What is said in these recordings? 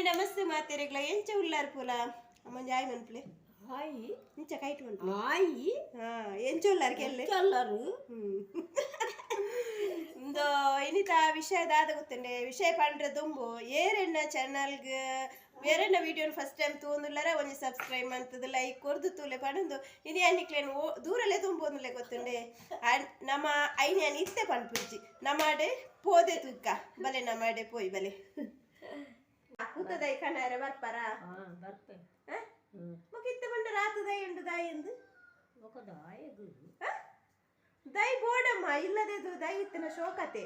Hi ನಮಸ್ತೆ ಮಾತೆರೆಗ್ಲ ಎಂಚ ಉಲ್ಲಾರ್ ಪುಲ? ಅಮ್ಮಂಜ ಆಯ್ ಮನ್ಪ್ಲೆ ಹಾಯಿ. ಇಂಚ ಕೈಟ್ ಮನ್ಪ್ಲೆ ಹಾಯಿ. ಹಾ ಎಂಚ ಉಲ್ಲಾರ್ ಕೆಲ್ಲೆ ಎಲ್ಲರೂ ಇಂದು ಇನಿತ ವಿಷಯ ದಾದ ಗೊತ್ತಂಡೆ ವಿಷಯ ಪಂಡ್ರೆ ದುಂಬು. ಏರೆನ್ನ ಚಾನಲ್ಗ್ ಬೇರೆನ್ನ ವಿಡಿಯೋ ಫಸ್ಟ್ ಟೈಮ್ ತೂಂದುಲ್ಲರ ಒಂಜಿ ಸಬ್ಸ್ಕ್ರೈಬ್ ಮಂತದ ಲೈಕ್ ಕೊರ್ದು ತೂಲೆ ಪಂಡು ಇನಿ ಅನ್ನಿಕ್ಲೇನು ದೂರಲ್ಲೇ ತುಂಬೋನುಲೆ ಗೊತ್ತುಂಡೆ ಅನ್- ನಮ್ಮ ಐನ್ಯಾನ್ ಇತ್ತೆ ಪನ್ಪುಜ್ಜಿ ನಮಾಡೆ ಪೋದೆ ತುಕ್ಕ ಬಲೆ ನಮಾಡೆ ಪೋಯ್ ಬಲೆ. ಕೂತದೈ ಕಣ್ಣಾರೆ ಬರ್ಪಾರ ಹಾ ಬರ್ತೆ ಹ್ಮ್ ಮುಗಿತ್ತ ಬಂಡ ರಾತು ದೈ ಉಂಡು ದಾಯಿ ಎಂದು ఒక దాయగు ದೈ ಬೋಡಮ್ಮ ಇಲ್ಲದೇದು ದೈ ಇತ್ತನ ಶೋಕತೆ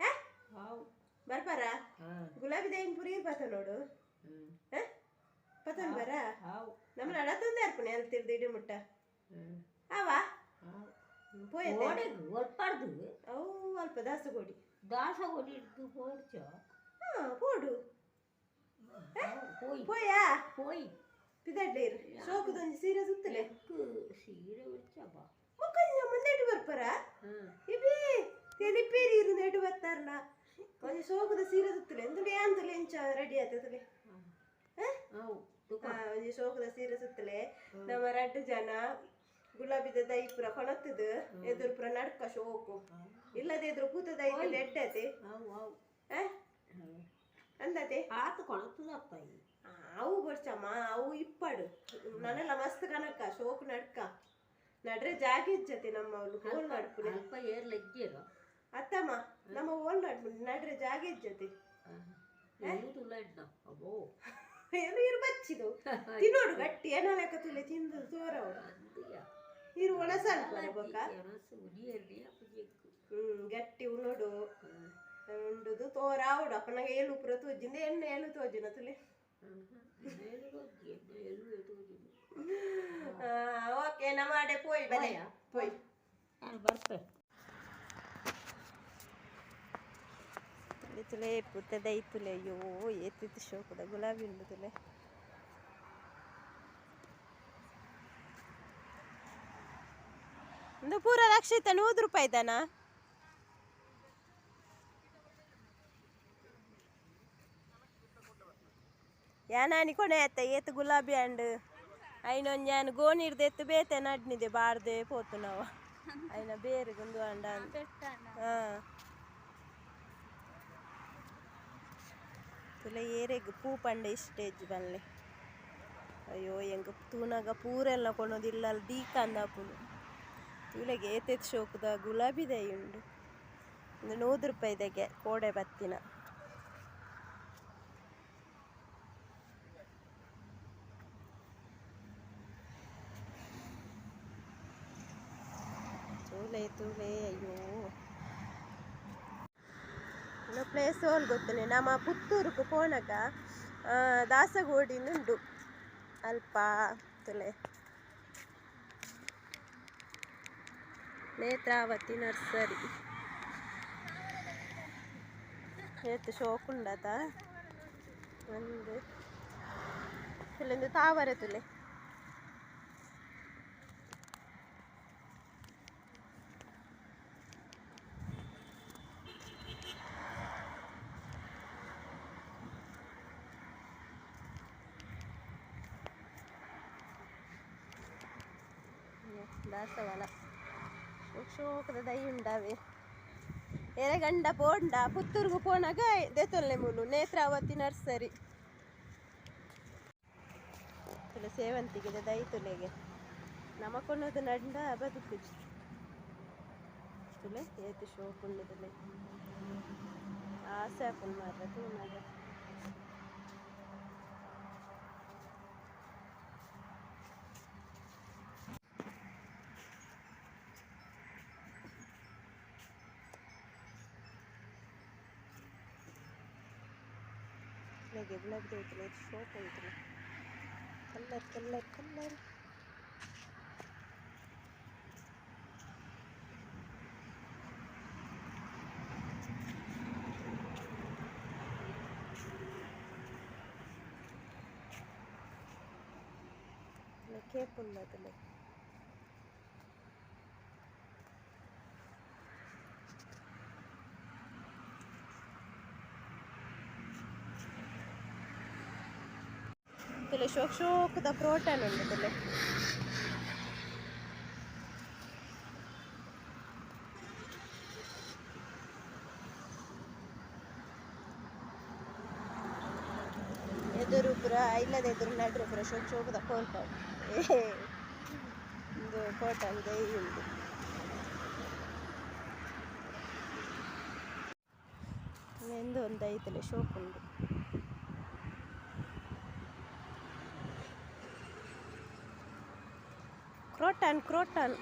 ಹ? ಹಾವು ಬರ್ಪಾರ ಹಾ ಗುಲಾಬಿ ದೈನ್ ಪುರಿ ಇರ್ಬತ್ತ ನೋಡು ಹ್ಮ್ ಹ? ಪತನ್ ಬರ ಹಾವು ನಮ್ಮ ನಡತೊಂದೆ ಅರ್ಪಣೆ ಅಲ್ತಿರ್ದು ಇಡು ಮುಟ್ಟ ಹ್ಮ್ ಅವ ಹಾವು ಪೋಯತೆ ಓಡೆಗು ಒಟ್ಪಾಡ್ದು ಅವು ಅಲ್ಪ ದಾಸಗೋಡಿ ದಾಸ போய். போயா? போய். பிதாட்டேர் ஷோக்கு கொஞ்சம் சீரை சுத்தல. சீரை வச்சாப்பா. கொஞ்சம் முன்னேட்டு ಬರ್ಪರಾ ಇಬಿ ತೆಲಿಪೇರಿ ಇರು ನೆಟ್ಟು ಬರ್ತಾರಲ್ಲ கொஞ்சம் சோகுத சீரை சுத்துல. எந்தலே அந்தலே இன்ச்சா ரெடி ஆத்ததுல கொஞ்சம் சோகுத சீரை சுத்துல. நம்ம ரெண்டு ಜನ ಗುಲಾಬಿದ ದೈಪುರ ಹೊಣತ್ತದ ಎದುರ್ಪುರ ನಡ್ಕ ಶೋಕು ಇಲ್ಲದೆ ಎದುರು ಕೂತ ದೈಪುರ ಎಟ್ಟತೆ ಅಂದತೆ ಆತು ಕೊಣ ತುಳಪ್ಪ ಅವು ಬರ್ಚಮ್ಮ ಅವು ಇಪ್ಪಡು. ನನ್ನೆಲ್ಲ ಮಸ್ತ್ ಕನಕ ಶೋಕ್ ನಡ್ಕ. ನಡ್ರೆ ಜಾಗಿಜ್ಜತೆ ನಮ್ಮ ಅವಳು ಹೋಲ್ ನಡ್ಪು ಅಲ್ಪ ಏರ್ ಲಗ್ಗಿರು? ಅತ್ತಮ್ಮ ನಮ್ಮ ಹೋಲ್ ನಡ್ಪು ನಡ್ರೆ ಜಾಗಿಜ್ಜತೆ ಏನು ಇರು ಬಚ್ಚಿದು. ತಿನ್ನೋಡು ಗಟ್ಟಿ ಏನೋ ಲೆಕ್ಕ ತುಲೆ ತಿಂದು ತೋರವು ಇರು ಒಣಸಲ್ ಹ್ಮ್ ಗಟ್ಟಿ ಉಣ್ಣೋಡು. ಉಂಡುದು ತೋರಾವುಡು ಅಪ್ಪ ನಂಗೆ ಏಳು ఉప్పుర ತೋಜಿಂದ ಎಣ್ಣೆ ಏಳು ತೋಜಿನ తులే ನಮ್ಮ ಅಡೆ ಪೋಯ್ ಬಲೆ ಪೋಯ್ ಬರ್ತೆ ತುಲೆ ಪುತ್ತದ ಐತುಲೆ ಅಯ್ಯೋ ಏತಿತ್ತು ಶೋಕದ ಗುಲಾಬಿ ಉಂಡು ತುಲೆ ಒಂದು ಪೂರ ರಕ್ಷಿತ ನೂರು ರೂಪಾಯಿ ಯಾನಾನಿ ಕೊನೆ ಆಯ್ತ? ಏತು ಗುಲಾಬಿ ಅಂಡ್ ಐನೊಂದು ഞാൻ ಗೋಣಿರ್ದು ಎತ್ತು ಬೇತೆ ನಡ್ನಿದೆ ಬಾರ್ದೆ ಪೋತು ನಾವು. ಐನ ಬೇರೆ ಗುಂದು ಹಂಡ ಹಾ. ತುಲ ಏರೆಗ್ ಪೂ ಪಂಡ ಇಷ್ಟೇಜ್ ಬಲ್ಲೆ ಅಯ್ಯೋ ಹೆಂಗ ತೂನಾಗ ಪೂರೆಲ್ಲ ಕೊಡೋದಿಲ್ಲ ಅಲ್ಲಿ ದೀಕ ಅಂದಾಪುನು ತುಲೆಗೆ ಏತೆತ್ ಶೋಕದ ಗುಲಾಬಿ ದೈ ಉಂಡು. ಒಂದು ನೂರು ರೂಪಾಯಿದಾಗೆ ಕೋಡೆ ಬತ್ತಿನ. ಅಯ್ಯೋ ಇನ್ನು ಪ್ಲೇಸ್ ಹೋಲ್ ಗೊತ್ತನೆ, ನಮ್ಮ ಪುತ್ತೂರುಕು ಪೋನಗ ದಾಸಗೋಡಿನುಂಡು ಅಲ್ಪ ತುಲೆ ನೇತ್ರಾವತಿ ನರ್ಸರಿ. ಏತು ಶೋಕುಂಡದ ಒಂದು, ಇಲ್ಲೊಂದು ತಾವರೆ ತುಲೆ. ದಾಸವಾಳ. ಶೋಕದ ದೈ ಉಂಡಾವೆ ಎರೆಗಂಡ ಪೋಂಡ, ಪುತ್ತೂರ್ಗು ಪೋನಾಗ ದೇತೊಲ್ಲೆ ಮೂಲು, ನೇತ್ರಾವತಿ ನರ್ಸರಿ. ತುಲೆ ಸೇವಂತಿಗೆ ದೈ ತುಲೆಗೆ ನಮಕೊಂಡದು ನಂಡ ಬದುಕು ತುಲೆ, ಏತು ಶೋಕುಂಡು ತುಲೆ ಆಸೆ ಹಾಕೊಂಡು ಮಾರ್ರೆ ತೂನಾಗ. ಲಗೆ ಗುಲಾಬಿ ಐತಲ್ಲ ಇದು ಶೋಕ್ ಐತಲ್ಲ ಕಲ್ಲರ್ ಕಲ್ಲರ್ ಕಲ್ಲರ್ ಕೇಪುಲ್ಲ ಅದಲ್ಲ ತುಲೆ ಶೋಕ್ ಶೋಕದ ಪ್ರೋಟನ್ ಉಂಟು ತುಲೆ ಎದುರು ಪುರ ಇಲ್ಲದ ಎದುರು ನಡ್ರು ಪುರ ಶೋಕ್ ಶೋಕದ ಕೋಲ್ಟನ್ ಇದು ಕೋಟನ್ ದೈ ಉಂಟು ಎಂದು ಒಂದು ಐತಲೆ ಶೋಕ್ ಉಂಟು ಕ್ರೋಟನ್ ಕ್ರೋಟನ್